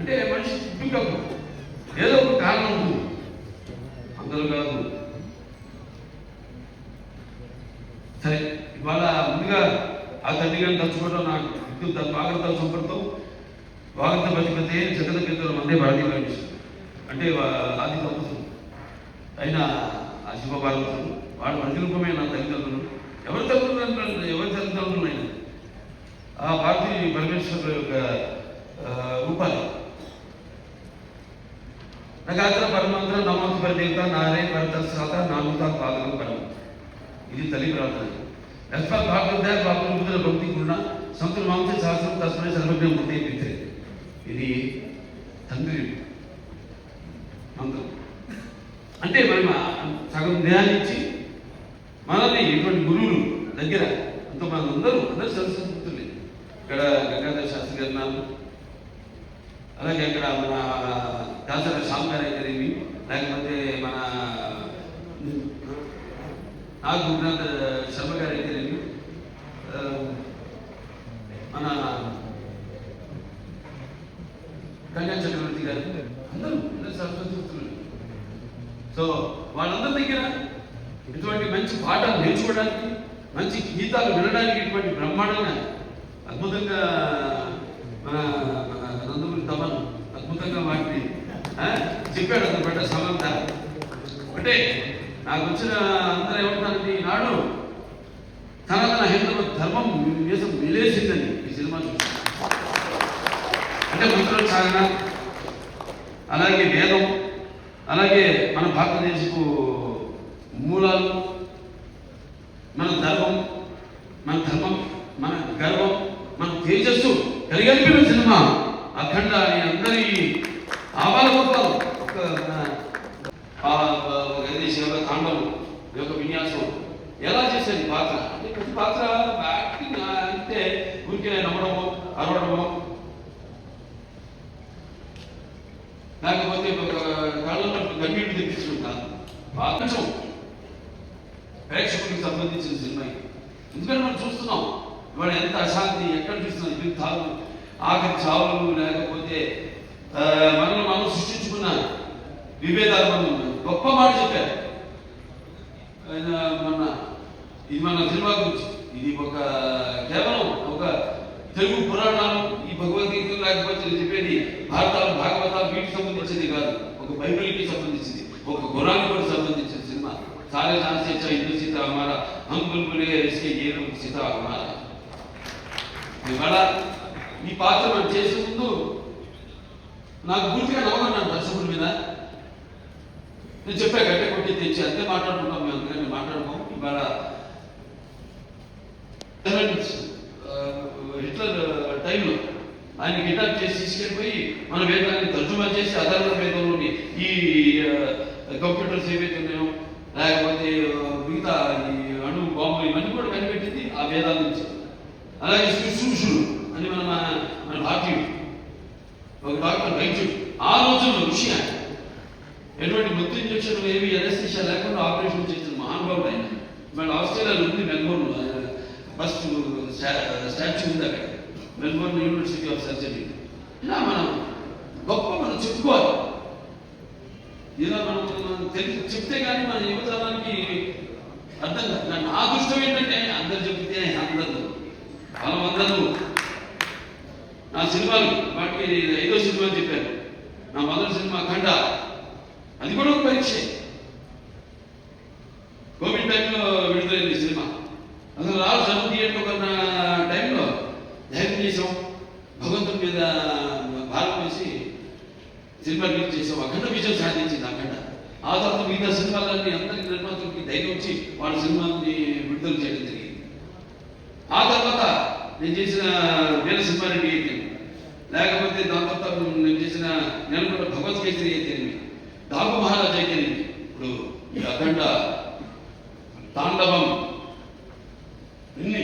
అంటే మనిషి పుట్టుకకు ఏదో ఒక కారణం ఉంది. అందరూ కాదు. సరే ఇవాళ ముందుగా ఆ తండ్రి గారిని తలుచుకోవడం నాకు అత్యంత వాగర్త సంపర్కం వాగర్త పతిపతి జగత కేంద్రం అంటే భారతీయ కనిపిస్తుంది అంటే ఆది దంపతులు అయిన ఆ శివపార్వతులు వాళ్ళ ప్రతిరూపమే నా తల్లిదండ్రులు. ఎవరి తల్లిదండ్రులు ఎవరి తల్లిదండ్రులు అయినా ఆ భారతీయ పరమేశ్వరుల యొక్క ఆ, రూపాలు. నగాత్ర పరమంత్ర నమోత్పర దేవత నారాయణ భరత పరతస్సాత నామత పాదం పరం ఇది తల్లి ప్రార్థన. యస్మాత్ భాగవత భాగవతుల భక్తి గుణ సంతుల మాంస శాస్త్రం తస్మై సర్వజ్ఞ ముద్దే పిత్రే. ఇది తండ్రి మంత్రం. అంటే మనం సగం ధ్యానం ఇచ్చి మనల్ని ఇటువంటి గురువులు దగ్గర అంత అందరూ అందరూ సరస్వతులే ఇక్కడ గంగాధర శాస్త్రి గారు అలాగే ఇక్కడ మన దాసర శ్యామ్ గారు అయితేనేమి లేకపోతే మన నాగ్ గురునాథ్ శర్మ గారు అయితేనేమి ఆ, మన కళ్యాణ చక్రవర్తి గారు అందరూ అందరూ సరస్వతి పుత్రులు సో వాళ్ళందరి దగ్గర ఇటువంటి మంచి పాఠాలు నేర్చుకోవడానికి మంచి గీతాలు వినడానికి ఇటువంటి బ్రహ్మాండంగా అద్భుతంగా మన మన నందమూరి తమన్ అద్భుతంగా వాటిని ఆ, చెప్పాడు అనమాట సమంత అంటే నాకు వచ్చిన అందరూ ఏమంటారంటే ఈనాడు సనాతన హిందూ ధర్మం దేశం విలేసిందని ఈ సినిమా చూసి అంటే మంత్రోచ్చారణ అలాగే వేదం అలాగే మన భారతదేశపు మూలాలు మన ధర్మం మన ధర్మం మన గర్వం మన తేజస్సు కలిగలిపిన సినిమా. అఖండ అందరి ఆవాల ఒక తాండవం ఈ యొక్క విన్యాసం. ఎలా చేసేది పాత్ర? అంటే ప్రతి పాత్ర యాక్టింగ్ అంటే ఊరికే నమ్మడము అరవడము. లేకపోతే ఒక కళ్ళలో కన్నీటి తెప్పించుకుంటాను కొంచెం సంబంధించిన సినిమా ఎందుకంటే మనం చూస్తున్నాం ఇవాళ ఎంత అశాంతి ఎక్కడ చూస్తున్నాం యుద్ధాలు ఆఖరి చావులు లేకపోతే మనల్ని మనం సృష్టించుకున్న. విభేదాలు మనం గొప్ప మాట చెప్పారు. ఆయన మన ఇది మన సినిమా గురించి. ఇది ఒక కేవలం ఒక తెలుగు పురాణాలు ఈ భగవద్గీత లేకపోతే చెప్పేది భారతాలు భాగవతాలు వీటికి సంబంధించింది కాదు. ఒక బైబిల్కి సంబంధించింది ఒక గురానికి కూడా సంబంధించిన సినిమా. సారే జాన్సే చా హిందూ సీత హమారా హమ్ బుల్బులే ఇస్కే సీత హమారా ఇవాళ ఈ పాత్ర మనం చేసే ముందు నాకు పూర్తిగా నమ్మకం నా దర్శకుడి మీద. నేను చెప్పా గట్టే కొట్టి తెచ్చి అంతే మాట్లాడుకుంటాం మేము అందుకని మాట్లాడుకోము ఇవాళ హిట్లర్ టైంలో ఆయన కిడ్నాప్ చేసి తీసుకెళ్ళిపోయి మన వేదాన్ని తర్జుమా చేసి అధర్వ వేదంలోని ఈ కంప్యూటర్స్ ఏవైతే ఉన్నాయో లేకపోతే ఆ, మిగతా ఈ అణు బాంబులు ఇవన్నీ కూడా కనిపెట్టింది ఆ వేదాల నుంచి అలాగే శుశ్రూషుడు అని మన మన భారతీయుడు ఒక డాక్టర్ వైద్యుడు ఆ రోజుల్లో ఋషి ఆయన ఎటువంటి మత్తు ఇంజక్షన్ ఏవి ఎనస్థిషియా లేకుండా ఆపరేషన్ చేసిన మహానుభావుడు ఆయన మళ్ళీ ఆస్ట్రేలియాలో ఉంది మెల్బోర్న్ ఫస్ట్ స్టాచ్యూ ఉంది అక్కడ. Melbourne university of surgery. ఇలా మనం గొప్ప మనం చెప్పుకోవాలి. ఇలా మనం తెలిసి చెప్తే కానీ మన యువతరానికి అర్థం కాదు. నా దృష్టం ఏంటంటే అందరు చెప్తే అందరు మనం అందరూ నా సినిమాలు వాటికి ఐదో సినిమా చెప్పాను నా మొదటి సినిమా ఖండ. అది కూడా ఒక పరీక్ష. టైంలో విడుదలైంది సినిమా. అసలు రాజు జనం థియేటర్ కొన్న టైంలో ధైర్యం చేసాం భగవంతుడి మీద భారం వేసి సినిమా రిలీజ్ చేసాం అఖండ విజయం సాధించింది అఖండ ఆ తర్వాత మిగతా సినిమాలన్నీ అందరి నిర్మాతలకి ధైర్యం వచ్చి వాళ్ళ సినిమాని విడుదల చేయడం జరిగింది. ఆ తర్వాత నేను చేసిన వీర సింహారెడ్డి అయితే లేకపోతే దాని తర్వాత నేను చేసిన నెలకొండ భగవత్ కేసరి అయితే దాపు మహారాజ్ అయితే ఇప్పుడు ఈ అఖండ తాండవం. అన్ని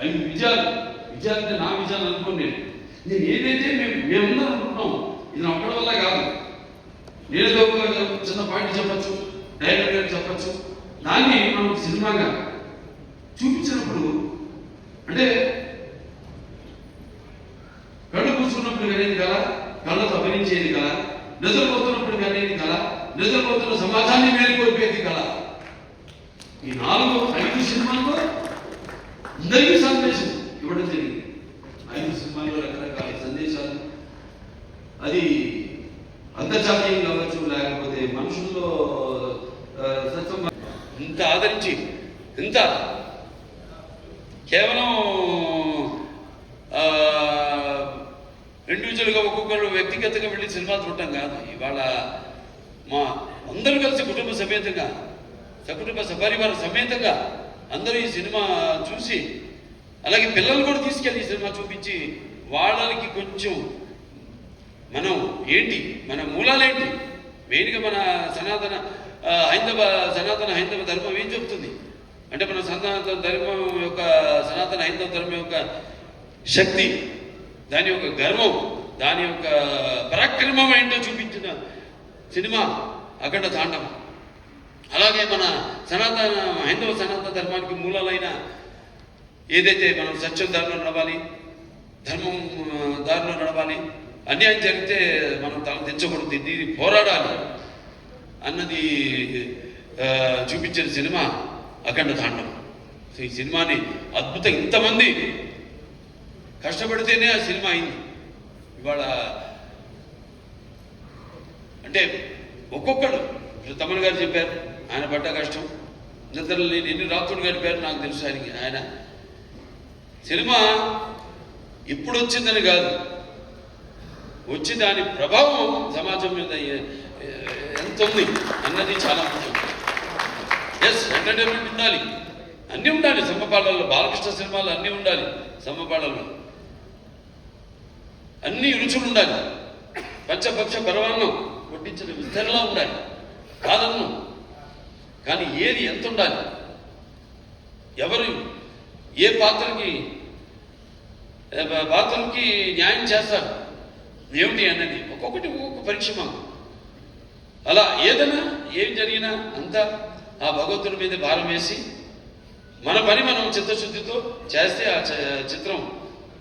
అవి విజయాలు విజయాలు అంటే నా విజయాలు అనుకోండి. నేను ఏదైతే మేము మేముందని అనుకుంటున్నాం ఇది నా ఒక్కడి వల్ల కాదు. నేనేదో ఒక చిన్న పాయింట్ చెప్పచ్చు డైరెక్టర్ గారు చెప్పచ్చు. దాన్ని మనం సినిమాగా చూపించినప్పుడు అంటే కళ్ళు కూర్చున్నప్పుడు అనేది కదా కళ్ళతో అభినయించేది కళ నిద్రపోతున్నప్పుడు కనేది కళ నిద్రపోతున్న సమాజాన్ని మేలుకోల్పేది కళ ఈ నాలుగు ఐదు సినిమాల్లో అందరికీ సందేశం ఇవ్వడం జరిగింది. ఐదు సినిమాల్లో రకరకాల సందేశాలు. అది అంతర్జాతీయం కావచ్చు లేకపోతే మనుషుల్లో సత్వం ఇంత ఆదరించి ఇంత కేవలం ఇండివిజువల్గా ఒక్కొక్కరు వ్యక్తిగతంగా వెళ్ళి సినిమా చూడటం కాదు. ఇవాళ మా అందరూ కలిసి కుటుంబ సమేతంగా సకుటుంబ సపరివార సమేతంగా అందరూ ఈ సినిమా చూసి అలాగే పిల్లలు కూడా తీసుకెళ్ళి ఈ సినిమా చూపించి వాళ్ళకి కొంచెం మనం ఏంటి మన మూలాలేంటి? మెయిన్గా మన సనాతన హైందవ సనాతన హైందవ ధర్మం ఏం చెప్తుంది అంటే మన సనాతన ధర్మం యొక్క సనాతన హైందవ ధర్మం యొక్క శక్తి దాని యొక్క గర్వం దాని యొక్క పరాక్రమం ఏంటో చూపించిన సినిమా అఖండ తాండవం. అలాగే మన సనాతన హైందవ సనాతన ధర్మానికి మూలాలైన ఏదైతే మనం సత్యం దారిలో నడవాలి ధర్మం దారిలో నడవాలి అన్యాయం జరిగితే మనం తల తెచ్చకూడదు దీన్ని పోరాడాలి అన్నది చూపించిన సినిమా అఖండ తాండవం. సో ఈ సినిమాని అద్భుతం. ఇంతమంది కష్టపడితేనే ఆ సినిమా అయింది. ఇవాళ అంటే ఒక్కొక్కడు ఇప్పుడు తమన్ గారు చెప్పారు ఆయన పడ్డ కష్టం. నిద్రలు నేను ఎన్ని రాత్రులు గడిపారు నాకు తెలుసు ఆయనకి. ఆయన సినిమా ఇప్పుడు వచ్చిందని కాదు. వచ్చి దాని ప్రభావం సమాజం మీద ఎంత ఉంది అన్నది చాలా ముఖ్యం. ఎస్ ఎంటర్టైన్మెంట్ ఉండాలి. అన్నీ ఉండాలి. సమ్మపాళ్ళల్లో బాలకృష్ణ సినిమాలు అన్నీ ఉండాలి సమ్మపాళ్ళల్లో అన్ని రుచులు ఉండాలి. పంచపక్ష పరమాన్నం వడ్డించిన విస్తరణలో ఉండాలి. కాదన్నం. కానీ ఏది ఎంత ఉండాలి ఎవరు ఏ పాత్రకి ఏ పాత్రలకి న్యాయం చేస్తారు? ఏమిటి అన్నది? ఒక్కొక్కటి ఒక్కొక్క పరీక్ష మాకు. అలా ఏదైనా ఏం జరిగినా అంతా ఆ భగవంతుడి మీద భారం వేసి మన పని మనం చిత్తశుద్ధితో చేస్తే ఆ చిత్రం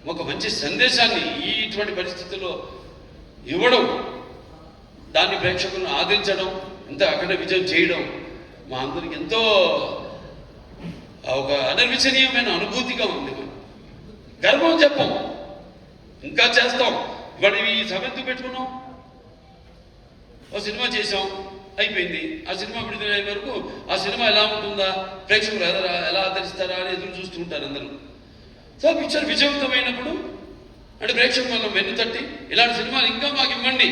ఒక మంచి సందేశాన్ని ఈ ఇటువంటి పరిస్థితుల్లో ఇవ్వడం దాన్ని ప్రేక్షకులను ఆదరించడం ఇంత అఖండ విజయం చేయడం మా అందరికి ఎంతో ఒక అనిర్వచనీయమైన అనుభూతిగా ఉంది గర్వం చెప్పం. ఇంకా చేస్తాం. ఇవాళ ఈ సభ ఎందుకు పెట్టుకున్నాం? ఓ సినిమా చేసాం అయిపోయింది. ఆ సినిమా విడుదలయ్యే వరకు ఆ సినిమా ఎలా ఉంటుందా? ప్రేక్షకులు ఎలా ఎలా ఆదరిస్తారా అని ఎదురు చూస్తూ ఉంటారు అందరూ. సో పిక్చర్ విజయవంతమైనప్పుడు అంటే ప్రేక్షకులు మనం వెన్ను తట్టి ఇలాంటి సినిమాలు ఇంకా మాకు ఇవ్వండి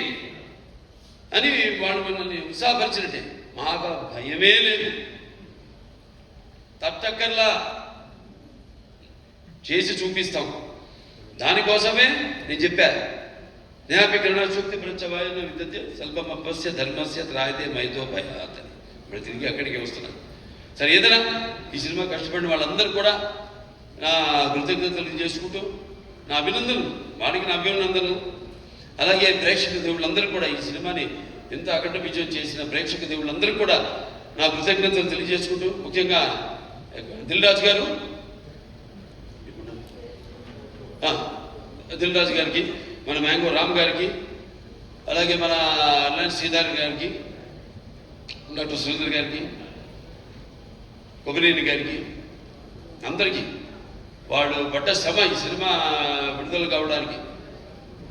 అని వాళ్ళు మనల్ని ఉత్సాహపరిచినట్టే. మాకు భయమే లేదు. తట్టక్కర్లా చేసి చూపిస్తాం. దానికోసమే నేను చెప్పాను జ్ఞాపికరణ సూక్తి ప్రత్యవాయన విద్యతే స్వల్పమపస్య ధర్మస్య త్రాయతే మైతోపయాత్ ఇప్పుడు తిరిగి అక్కడికి వస్తున్నాను సరే ఏదైనా ఈ సినిమా కష్టపడిన వాళ్ళందరూ కూడా నా కృతజ్ఞతలు చేసుకుంటూ నా అభినందనలు వాడికి నా అభినందనలు. అలాగే ప్రేక్షక దేవుళ్ళందరూ కూడా ఈ సినిమాని ఎంత అఖండ విజయం చేసిన ప్రేక్షక దేవుళ్ళందరూ కూడా నా కృతజ్ఞతలు తెలియజేసుకుంటూ ముఖ్యంగా దిల్రాజు గారు దిల్రాజు దిల్ రాజు గారికి మన మ్యాంగో రామ్ గారికి అలాగే మన అల్లాన్ శ్రీధర్ గారికి డాక్టర్ సురేంద్ర గారికి కొబ్బరిని గారికి అందరికీ వాళ్ళు పడ్డ శ్రమ ఈ సినిమా విడుదల కావడానికి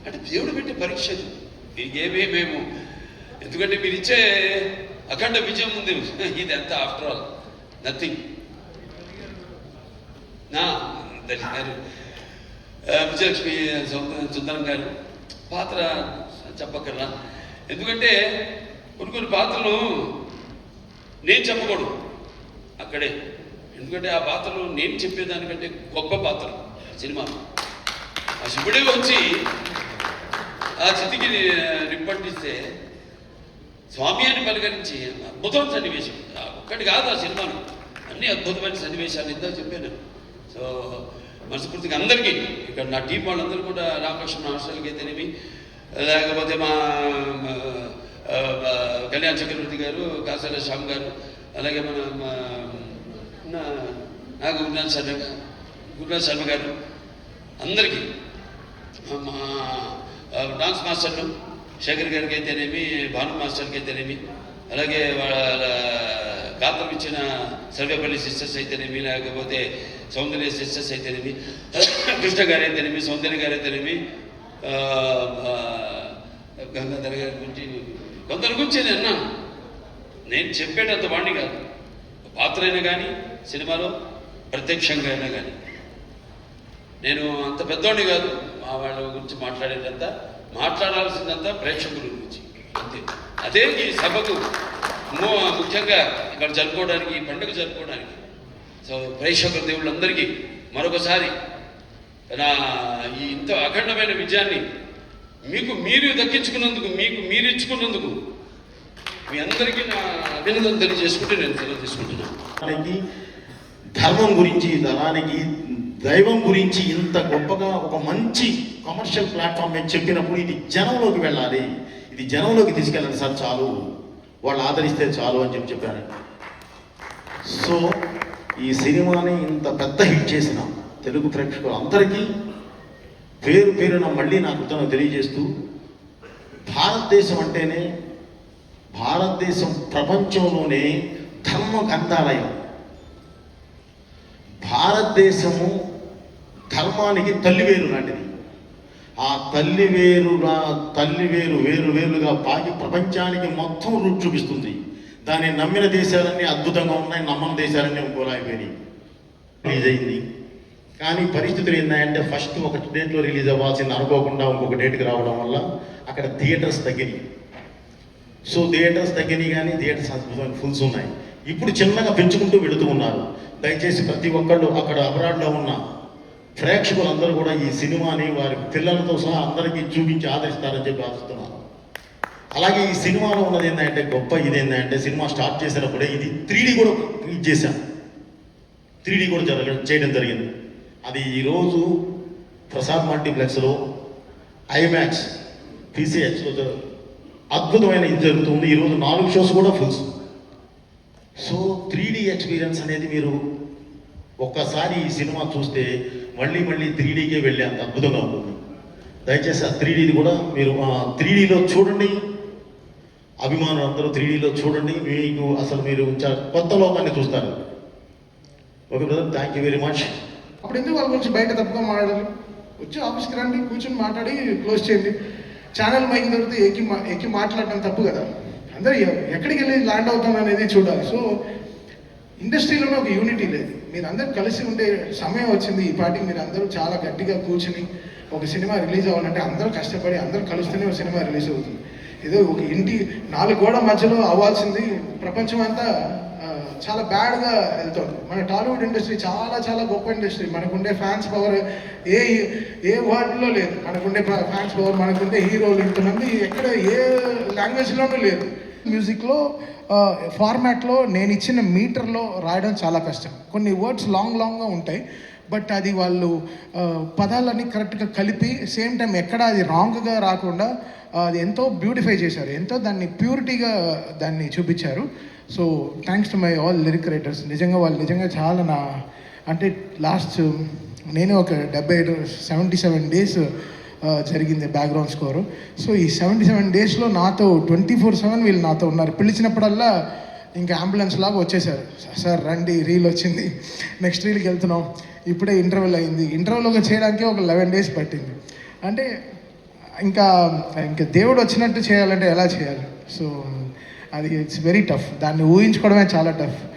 అంటే దేవుడు పెట్టే పరీక్ష ఇది. ఏమీ మేము ఎందుకంటే మీరు ఇచ్చే అఖండ విజయం ఉంది. ఇది ఎంత ఆఫ్టర్ ఆల్ నథింగ్ నా దర్శన్ గారు. విజయలక్ష్మి సుందరం గారు. పాత్ర చెప్పక్కర్లా. ఎందుకంటే కొన్ని కొన్ని పాత్రలు నేను చెప్పకూడదు. అక్కడే. ఎందుకంటే ఆ పాత్రలు నేను చెప్పేదానికంటే గొప్ప పాత్ర. సినిమా. ఆ శివుడే వచ్చి ఆ చితికి రిప్పట్టిస్తే స్వామి అని పలకరించి అద్భుతమైన సన్నివేశం. ఒక్కటి కాదు ఆ సినిమాను. అన్ని అద్భుతమైన సన్నివేశాలు ఇందా చెప్పాను. సో మనస్ఫూర్తిగా అందరికీ ఇక్కడ నా టీం వాళ్ళందరూ కూడా రామకృష్ణ హాస్టల్కి అయితేనేమి లేకపోతే మా కళ్యాణ్ చక్రవర్తి గారు కాసాల శ్యామ్ గారు అలాగే మన మా, నా నాగ గురునాథ్ శర్మ గురునాథ్ శర్మ గారు అందరికీ మా డాన్స్ మాస్టర్లు శేఖర్ గారికి అయితేనేమి భాను మాస్టర్కి అయితేనేమి అలాగే వాళ్ళ గాతం ఇచ్చిన సర్వేపల్లి సిస్టర్స్ అయితేనేమి లేకపోతే సౌందర్య సిస్టర్స్ అయితేనేమి కృష్ణ గారు అయితేనేమి సౌందర్య గారు అయితేనేమి ఆ, గంగాధర్ గారి గురించి కొందరి గురించి నేను అన్నాను నేను చెప్పేటంత వాణ్ణి కాదు. పాత్ర అయినా కానీ సినిమాలో ప్రత్యక్షంగా అయినా కానీ నేను అంత పెద్దోడిని కాదు. మా వాళ్ళ గురించి మాట్లాడేదంతా మాట్లాడాల్సిందంతా ప్రేక్షకుల గురించి. అంతే. అదే ఈ సభకు ముఖ్యంగా ఇక్కడ జరుపుకోవడానికి ఈ పండుగ జరుపుకోవడానికి. సో ప్రేక్షకుల దేవుళ్ళందరికీ మరొకసారి నా ఈ ఇంత అఖండమైన విజయాన్ని మీకు మీరు దక్కించుకున్నందుకు మీకు మీరు ఇచ్చుకున్నందుకు మీ అందరికీ నా అభినందన తెలియజేసుకుంటే నేను తెలియజేసుకుంటున్నాను తీసుకుంటున్నాను. ధర్మం గురించి ధనానికి దైవం గురించి ఇంత గొప్పగా ఒక మంచి కమర్షియల్ ప్లాట్ఫామ్ మేము చెప్పినప్పుడు ఇది జనంలోకి వెళ్ళాలి. ఇది జనంలోకి తీసుకెళ్ళాలి సార్ చాలు. వాళ్ళు ఆదరిస్తే చాలు అని చెప్పి చెప్పాను సో ఈ సినిమాని ఇంత పెద్ద హిట్ చేసిన తెలుగు ప్రేక్షకులు అందరికీ పేరు పేరున మళ్ళీ నా కృతజ్ఞత తెలియజేస్తూ భారతదేశం అంటేనే భారతదేశం ప్రపంచంలోనే ధర్మ గ్రంథాలయం. భారతదేశము ధర్మానికి తల్లివేరు లాంటిది. ఆ తల్లి వేరు తల్లి వేరు వేరు వేరుగా పాకి ప్రపంచానికి మొత్తం రూట్ చూపిస్తుంది. దాన్ని నమ్మిన దేశాలన్నీ అద్భుతంగా ఉన్నాయి నమ్మని దేశాలన్నీ ఇంకోలా రిలీజ్ అయింది కానీ పరిస్థితులు ఏంటంటే ఫస్ట్ ఒక డేట్లో రిలీజ్ అవ్వాల్సింది అనుకోకుండా ఇంకొక డేట్కి రావడం వల్ల అక్కడ థియేటర్స్ తగ్గినాయి. సో థియేటర్స్ తగ్గినాయి కానీ థియేటర్స్ అద్భుతమైన ఫుల్స్ ఉన్నాయి. ఇప్పుడు చిన్నగా పెంచుకుంటూ వెళుతూ ఉన్నారు. దయచేసి ప్రతి ఒక్కళ్ళు అక్కడ అబ్రాడ్లో ఉన్న ప్రేక్షకులందరూ కూడా ఈ సినిమాని వారి పిల్లలతో సహా అందరికీ చూపించి ఆదరిస్తారని చెప్పి ఆశిస్తున్నాను. అలాగే ఈ సినిమాలో ఉన్నది ఏంటంటే గొప్ప ఇది ఏంటంటే సినిమా స్టార్ట్ చేసినప్పుడే ఇది త్రీ కూడా ఇది చేశాను త్రీ కూడా జరగ చేయడం జరిగింది. అది ఈరోజు ప్రసాద్ మల్టీప్లెక్స్లో ఐమాక్స్ పీసీహెచ్లో అద్భుతమైన ఇది జరుగుతుంది. ఈరోజు నాలుగు షోస్ కూడా ఫుల్స్. సో త్రీడీ ఎక్స్పీరియన్స్ అనేది మీరు ఒక్కసారి ఈ సినిమా చూస్తే మళ్ళీ మళ్ళీ త్రీ డీకే వెళ్ళే అంత అద్భుతంగా ఉంటుంది. దయచేసి ఆ త్రీ డీది కూడా మీరు త్రీ డీలో చూడండి. అభిమానులు అందరూ త్రీ డీలో చూడండి. మీకు అసలు మీరు కొత్త లోకాన్ని చూస్తారు. Okay brother thank you very much అప్పుడు ఎందుకు వాళ్ళ గురించి బయట తప్పుగా మాట్లాడాలి వచ్చి ఆఫీస్కి రండి కూర్చొని మాట్లాడి క్లోజ్ చేయండి. ఛానల్ మైక్ దొరికితే ఎక్కి మా ఎక్కి మాట్లాడటం తప్పు కదా. అందరూ ఎక్కడికి వెళ్ళి ల్యాండ్ అవుతాం అనేది చూడాలి. సో ఇండస్ట్రీలోనే ఒక యూనిటీ లేదు. మీరందరూ కలిసి ఉండే సమయం వచ్చింది. ఈ పాటికి మీరు అందరూ చాలా గట్టిగా కూర్చుని ఒక సినిమా రిలీజ్ అవ్వాలంటే అందరూ కష్టపడి అందరూ కలుస్తూనే ఒక సినిమా రిలీజ్ అవుతుంది. ఏదో ఒక ఇంటి నాలుగు గోడ మధ్యలో అవ్వాల్సింది ప్రపంచం అంతా చాలా బ్యాడ్గా వెళ్తుంది. మన టాలీవుడ్ ఇండస్ట్రీ చాలా చాలా గొప్ప ఇండస్ట్రీ. మనకుండే ఫ్యాన్స్ పవర్ ఏ ఏ వర్డ్లో లేదు. మనకుండే ఫ్యాన్స్ పవర్ మనకుండే హీరోలు ఇంతమంది ఎక్కడ ఏ లాంగ్వేజ్లోనూ లేదు. మ్యూజిక్లో ఫార్మాట్లో నేను ఇచ్చిన మీటర్లో రాయడం చాలా కష్టం. కొన్ని వర్డ్స్ లాంగ్ లాంగ్గా ఉంటాయి బట్ అది వాళ్ళు పదాలన్నీ కరెక్ట్గా కలిపి సేమ్ టైం ఎక్కడ అది రాంగ్గా రాకుండా అది ఎంతో బ్యూటిఫై చేశారు. ఎంతో దాన్ని ప్యూరిటీగా దాన్ని చూపించారు. So thanks to my all lyric writers నిజంగా వాళ్ళు నిజంగా చాలా నా అంటే లాస్ట్ నేను ఒక డెబ్బై సెవెంటీ సెవెన్ డేస్ జరిగింది బ్యాక్గ్రౌండ్ స్కోరు సో ఈ సెవెంటీ సెవెన్ డేస్లో నాతో ట్వంటీ ఫోర్ సెవెన్ వీళ్ళు నాతో ఉన్నారు. పిలిచినప్పుడల్లా ఇంకా అంబులెన్స్ లాగా వచ్చేసారు. సార్ రండి రీల్ వచ్చింది. నెక్స్ట్ రీల్కి వెళ్తున్నాం. ఇప్పుడే ఇంటర్వెల్ అయింది. ఇంటర్వెల్ ఒక చేయడానికి ఒక లెవెన్ డేస్ పట్టింది. అంటే ఇంకా ఇంకా దేవుడు వచ్చినట్టు చేయాలంటే ఎలా చేయాలి? సో అది ఇట్స్ వెరీ టఫ్ దాన్ని ఊహించుకోవడమే చాలా టఫ్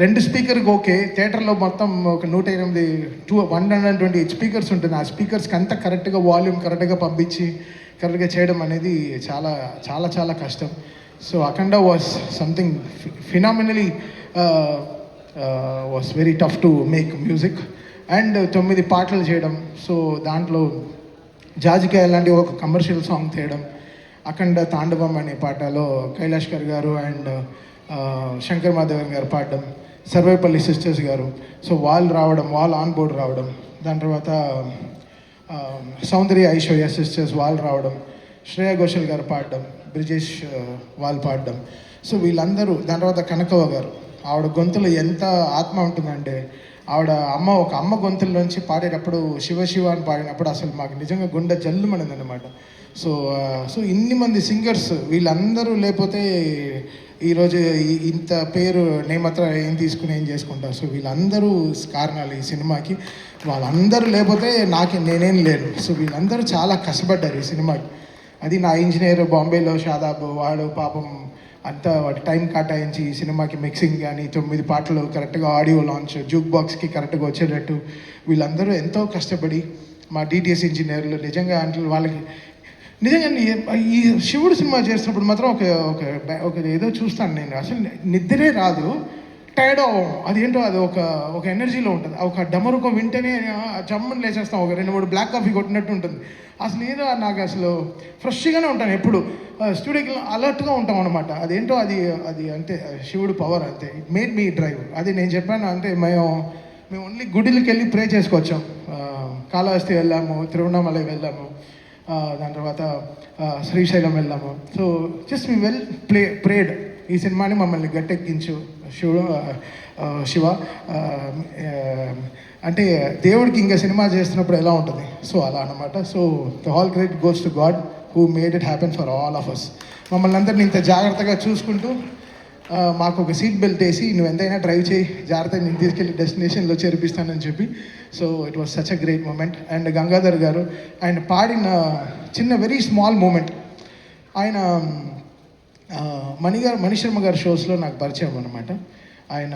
రెండు స్పీకర్కి ఓకే. థియేటర్లో మొత్తం ఒక నూట ఎనిమిది two one hundred twenty speakers ఉంటుంది. ఆ స్పీకర్స్కి అంతా కరెక్ట్గా వాల్యూమ్ కరెక్ట్గా పంపించి కరెక్ట్గా చేయడం అనేది చాలా చాలా చాలా కష్టం. So Akhanda was something phenomenally was very tough to make music and తొమ్మిది పాటలు చేయడం. సో దాంట్లో జాజికాయ లాంటి ఒక కమర్షియల్ సాంగ్ తీయడం. అఖండ తాండవం అనే పాటలో కైలాష్ కర్ గారు అండ్ uh, శంకర్ మాధవన్ గారు పాడడం. సర్వేపల్లి సిస్టర్స్ గారు. సో వాళ్ళు రావడం వాళ్ళు ఆన్ బోర్డ్ రావడం. దాని తర్వాత సౌందర్య ఐశ్వర్య సిస్టర్స్ వాళ్ళు రావడం. శ్రేయ ఘోషల్ గారు పాడడం బ్రిజేష్ వాళ్ళు పాడడం. సో వీళ్ళందరూ దాని తర్వాత కనకవ్వ గారు. ఆవిడ గొంతులో ఎంత ఆత్మ ఉంటుందంటే ఆవిడ అమ్మ ఒక అమ్మ గొంతుల్లోంచి పాడేటప్పుడు శివ శివ అని పాడినప్పుడు అసలు మాకు నిజంగా గుండె జల్లుమనిందనమాట సో సో ఇన్ని మంది సింగర్స్ వీళ్ళందరూ లేకపోతే ఈరోజు ఇంత పేరు నేమత్ర ఏం తీసుకుని ఏం చేసుకుంటారు? సో వీళ్ళందరూ కారణాలు ఈ సినిమాకి. వాళ్ళందరూ లేకపోతే నాకు నేనేం లేను. సో వీళ్ళందరూ చాలా కష్టపడ్డారు ఈ సినిమాకి. అది నా ఇంజనీర్ బాంబేలో షాదాబ్ వాడు పాపం అంతా వాటి టైం కేటాయించి ఈ సినిమాకి మిక్సింగ్ కానీ తొమ్మిది పాటలు కరెక్ట్గా ఆడియో లాంచ్ జూక్ బాక్స్కి కరెక్ట్గా వచ్చేటట్టు వీళ్ళందరూ ఎంతో కష్టపడి మా డిటిఎస్ ఇంజనీర్లు నిజంగా అంటే వాళ్ళకి నిజంగా ఈ శివుడు సినిమా చేసినప్పుడు మాత్రం ఒక ఒక ఒక ఏదో చూస్తాను నేను. అసలు నిద్రే రాదు. టైర్డ్ అవ్వం అదేంటో అది ఒక ఒక ఎనర్జీలో ఉంటుంది. ఒక డమరుకో వింటేనే ఆ జమ్మని లేచేస్తాం. ఒక రెండు మూడు బ్లాక్ కాఫీ కొట్టినట్టు ఉంటుంది. అసలు ఏదో నాకు అసలు ఫ్రెష్గానే ఉంటాను ఎప్పుడు. స్టూడియోకి అలర్ట్గా ఉంటాం అనమాట అదేంటో అది అది అంతే శివుడు పవర్ అంతే. ఇట్ మేడ్ మీ డ్రైవ్ అది నేను చెప్పాను అంటే మేము మేము ఓన్లీ గుడిలకి వెళ్ళి ప్రే చేసుకొచ్చాం కాళహస్తి వెళ్ళాము తిరువణామలై వెళ్ళాము. దాని తర్వాత శ్రీశైలం వెళ్ళాము so just me well play prayed ఈ సినిమాని మమ్మల్ని గట్టెక్కించు శివ. శివ అంటే దేవుడికి ఇంకా సినిమా చేస్తున్నప్పుడు ఎలా ఉంటుంది? సో అలా అనమాట so the all great goes to God who made it happen for all of us మమ్మల్ని అందరిని ఇంత జాగ్రత్తగా చూసుకుంటూ మాకు ఒక సీట్ బెల్ట్ వేసి నువ్వు ఎంతైనా డ్రైవ్ చేయి జాగ్రత్తగా నేను తీసుకెళ్ళి డెస్టినేషన్లో చేర్పిస్తానని చెప్పి. So it was such a great moment and Gangadhar గారు ఆయన పాడిన చిన్న వెరీ స్మాల్ మూమెంట్ ఆయన మణిగారు మణి గారు మణిశర్మ గారి షోస్లో నాకు పరిచయం అనమాట ఆయన